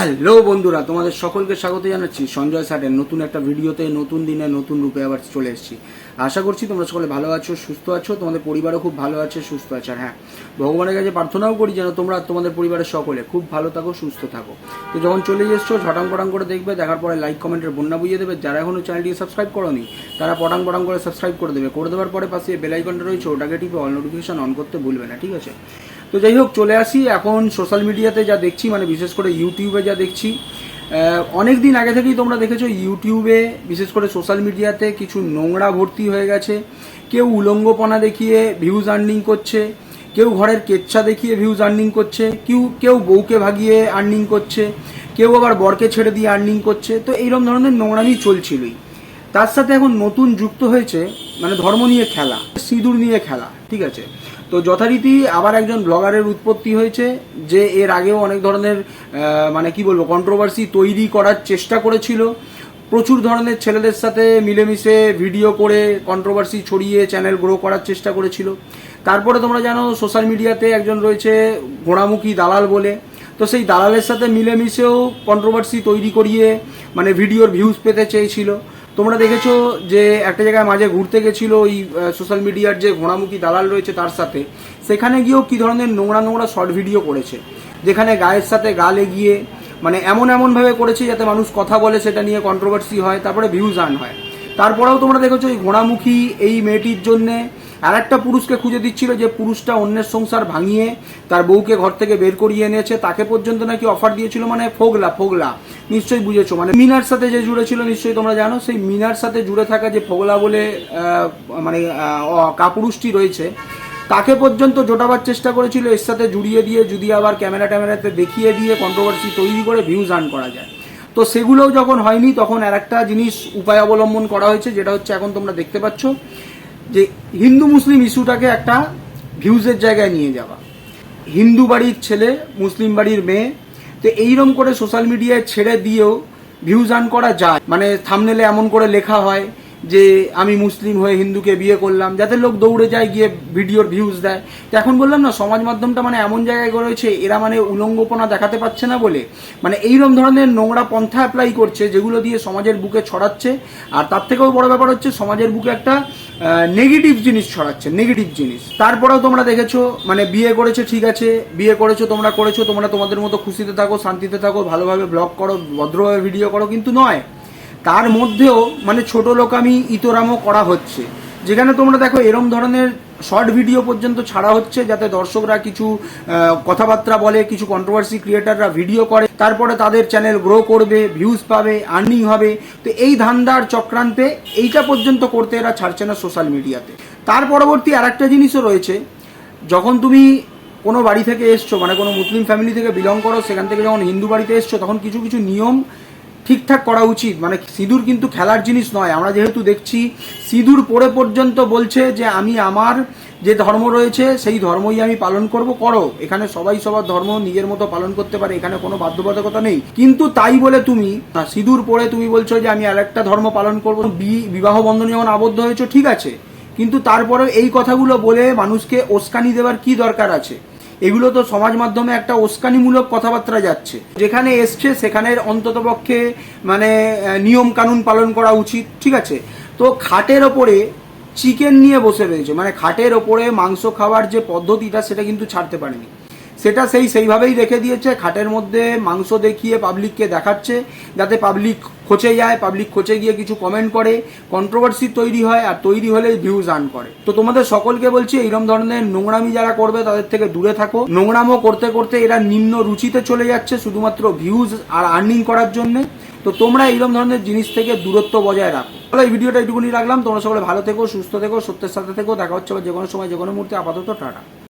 Hello বন্ধুরা, তোমাদের সকলকে স্বাগত জানাচ্ছি। সঞ্জয় স্যারের নতুন একটা ভিডিওতে, নতুন দিনে, নতুন রূপে আবার চলে এসেছি। আশা করছি তোমরা সকলে ভালো আছো, সুস্থ আছো, তোমাদের পরিবারও খুব ভালো আছে, সুস্থ আছে। হ্যাঁ ভগবানের কাছে প্রার্থনাও করি যেন তোমরা তোমাদের পরিবারের সকলে খুব ভালো থাকো, সুস্থ থাকো। তো যখন চলে এসছো, ঝটাং পটাং করে দেখবে, দেখার পরে লাইক কমেন্টের বন্যা বুঝিয়ে দেবে। যারা এখনও চ্যানেলটিকে সাবস্ক্রাইব করোনি, তারা পটাং পটাং করে সাবস্ক্রাইব করে দেবে। করে দেওয়ার পরে পাশে বেলাইকনটা রয়েছে, ওটাকে টিপে অল নোটিফিকেশন অন করতে ভুলবে না, ঠিক আছে? তো যাই হোক, চলে আসি। এখন সোশ্যাল মিডিয়াতে যা দেখছি মানে বিশেষ করে ইউটিউবে যা দেখছি অনেক দিন আগে থেকেই তোমরা দেখেছ ইউটিউবে বিশেষ করে সোশ্যাল মিডিয়াতে কিছু নোংরা ভর্তি হয়ে গেছে। কেউ উলঙ্গপনা দেখিয়ে ভিউজ আর্নিং করছে, কেউ ঘরের কেচ্ছা দেখিয়ে ভিউজ আর্নিং করছে, কেউ কেউ বউকে ভাগিয়ে আর্নিং করছে, কেউ আবার বরকে ছেড়ে দিয়ে আর্নিং করছে। তো এইরকম ধরনের নোংরামি চলছিলই। তার সাথে এখন নতুন যুক্ত হয়েছে মানে ধর্ম নিয়ে খেলা, সিঁদুর নিয়ে খেলা, ঠিক আছে? তো যথারীতি আবার একজন ব্লগারের উৎপত্তি হয়েছে যে এর আগেও অনেক ধরনের মানে কি বলব কন্ট্রোভার্সি তৈরি করার চেষ্টা করেছিল। প্রচুর ধরনের ছেলেদের সাথে মিলেমিশে ভিডিও করে কন্ট্রোভার্সি ছড়িয়ে চ্যানেল গ্রো করার চেষ্টা করেছিল। তারপরে তোমরা জানো সোশ্যাল মিডিয়াতে একজন রয়েছে গোড়ামুখী দালাল বলে। তো সেই দালালের সাথে মিলেমিশেও কন্ট্রোভার্সি তৈরি করিয়ে মানে ভিডিওর ভিউজ পেতে চেয়েছিল। তোমরা দেখেছ যে একটা জায়গায় মাঝে ঘুরতে গেছিল ওই সোশ্যাল মিডিয়ার যে ঘোড়ামুখী দালাল রয়েছে তার সাথে। সেখানে গিয়েও কি ধরনের নোংরা নোংরা শর্ট ভিডিও করেছে। যেখানে গায়ের সাথে গা লেগিয়ে মানে এমন এমনভাবে করেছে যাতে মানুষ কথা বলে, সেটা নিয়ে কন্ট্রোভার্সি হয়, তারপরে ভিউজ আন হয়। তারপরেও তোমরা দেখেছ এই ঘোড়ামুখী এই মেয়েটির জন্যে আর একটা পুরুষকে খুঁজে দিচ্ছিল যে পুরুষটা অন্যের সংসার ভাঙিয়ে তার বউকে ঘর থেকে বের করিয়ে এনেছে। তাকে পর্যন্ত নাকি অফার দিয়েছিল মানে ফোগলা ফোগলা। নিশ্চয়ই বুঝেছ মানে মিনার সাথে যে জুড়ে ছিল, নিশ্চয়ই তোমরা জানো, সেই মিনার সাথে জুড়ে থাকা যে ফোগলা বলে মানে কাপুরুষটি রয়েছে, তাকে পর্যন্ত জোটাবার চেষ্টা করেছিল, এর সাথে জুড়িয়ে দিয়ে যদি আবার ক্যামেরা ট্যামেরাতে দেখিয়ে দিয়ে কন্ট্রোভার্সি তৈরি করে ভিউজ আর্ন করা যায়। তো সেগুলোও যখন হয়নি, তখন আর একটা জিনিস উপায় অবলম্বন করা হয়েছে, যেটা হচ্ছে এখন তোমরা দেখতে পাচ্ছ। যে হিন্দু মুসলিম ইস্যুটাকে একটা ভিউজের জায়গায় নিয়ে যাওয়া। হিন্দু বাড়ির ছেলে, মুসলিম বাড়ির মেয়ে, তো এইরকম করে সোশ্যাল মিডিয়ায় ছেড়ে দিয়েও ভিউজ আর্ন করা যায়। মানে থামনেলে এমন করে লেখা হয় যে, আমি মুসলিম হয়ে হিন্দুকে বিয়ে করলাম, যাতে লোক দৌড়ে যায় গিয়ে ভিডিওর ভিউজ দেয়। তো এখন বললাম না, সমাজ মাধ্যমটা মানে এমন জায়গায় রয়েছে এরা মানে উলঙ্গপনা দেখাতে পারছে না বলে। মানে এইরকম ধরনের নোংরা পন্থা অ্যাপ্লাই করছে, যেগুলো দিয়ে সমাজের বুকে ছড়াচ্ছে। আর তার থেকেও বড় ব্যাপার হচ্ছে, সমাজের বুকে একটা নেগেটিভ জিনিস ছড়াচ্ছে নেগেটিভ জিনিস। তারপরেও তোমরা দেখেছ মানে বিয়ে করেছে, ঠিক আছে। বিয়ে করেছ, তোমরা করেছ, তোমরা তোমাদের মতো খুশিতে থাকো, শান্তিতে থাকো, ভালোভাবে ব্লগ করো, ভদ্রভাবে ভিডিও করো, কিন্তু নয়। তার মধ্যেও মানে ছোট লোক আমি ইতরামও করা হচ্ছে। যেখানে তোমরা দেখো, এরম ধরনের শর্ট ভিডিও পর্যন্ত ছাড়া হচ্ছে, যাতে দর্শকরা কিছু কথাবার্তা বলে, কিছু কন্ট্রোভার্সি ক্রিয়েটাররা ভিডিও করে। তারপরে তাদের চ্যানেল গ্রো করবে ভিউজ পাবে আর্নিং হবে। তো এই ধান্দার চক্রান্তে এইটা পর্যন্ত করতে এরা ছাড়ছে না সোশ্যাল মিডিয়াতে তার পরবর্তী আর একটা জিনিসও রয়েছে, যখন তুমি কোনো বাড়ি থেকে এসছো মানে কোনো মুসলিম ফ্যামিলি থেকে বিলং করো, সেখান থেকে যখন হিন্দু বাড়িতে এসছো, তখন কিছু কিছু নিয়ম ঠিকঠাক করা উচিত। মানে সিঁদুর কিন্তু খেলার জিনিস নয়। আমরা যেহেতু দেখছি, সিঁদুর পরে পর্যন্ত বলছে যে, আমি আমার যে ধর্ম রয়েছে, সেই ধর্মই আমি পালন করব, করো। এখানে সবাই সবার ধর্ম নিজের মতো পালন করতে পারে, এখানে কোনো বাধ্যবাধকতা নেই। কিন্তু তাই বলে তুমি সিঁদুর পরে তুমি বলছো যে, আমি আরেকটা ধর্ম পালন করব। বিবাহ বন্ধনে যেমন আবদ্ধ হয়েছো, ঠিক আছে। কিন্তু তারপরে এই কথাগুলো বলে মানুষকে ওস্কানি দেওয়ার কি দরকার আছে? এগুলো তো সমাজ মাধ্যমে একটা ওস্কানিমূলক কথাবার্তা যাচ্ছে। যেখানে এসছে, সেখানের অন্ততপক্ষে মানে নিয়ম কানুন পালন করা উচিত, ঠিক আছে? তো খাটের ওপরে চিকেন নিয়ে বসে রয়েছে। মানে খাটের ওপরে মাংস খাওয়ার যে পদ্ধতিটা, সেটা কিন্তু ছাড়তে পারেনি। সেটা সেই সেইভাবেই রেখে দিয়েছে, খাটের মধ্যে মাংস দেখিয়ে পাবলিককে দেখাচ্ছে, যাতে পাবলিক খোঁচে যায় পাবলিক খোঁচে গিয়ে কিছু কমেন্ট করে কন্ট্রোভার্সি তৈরি হয় আর তৈরি হলেই ভিউজ আর্ন করে। তো তোমাদের সকলকে বলছি এইরকম ধরনের নোংরামি যারা করবে, তাদের থেকে দূরে থাকো। নোংরামো করতে করতে এরা নিম্ন রুচিতে চলে যাচ্ছে, শুধুমাত্র ভিউজ আর আর্নিং করার জন্য। তো তোমরা এইরকম ধরনের জিনিস থেকে দূরত্ব বজায় রাখো। তাহলে এই ভিডিওটা এইটুকুনি রাখলাম। তোমরা সকলে ভালো থেকো, সুস্থ থেকো, সত্যের সাথে থেকো। দেখা হচ্ছে যে কোনো সময় যে কোনো মুহূর্তে। আপাতত টাটা।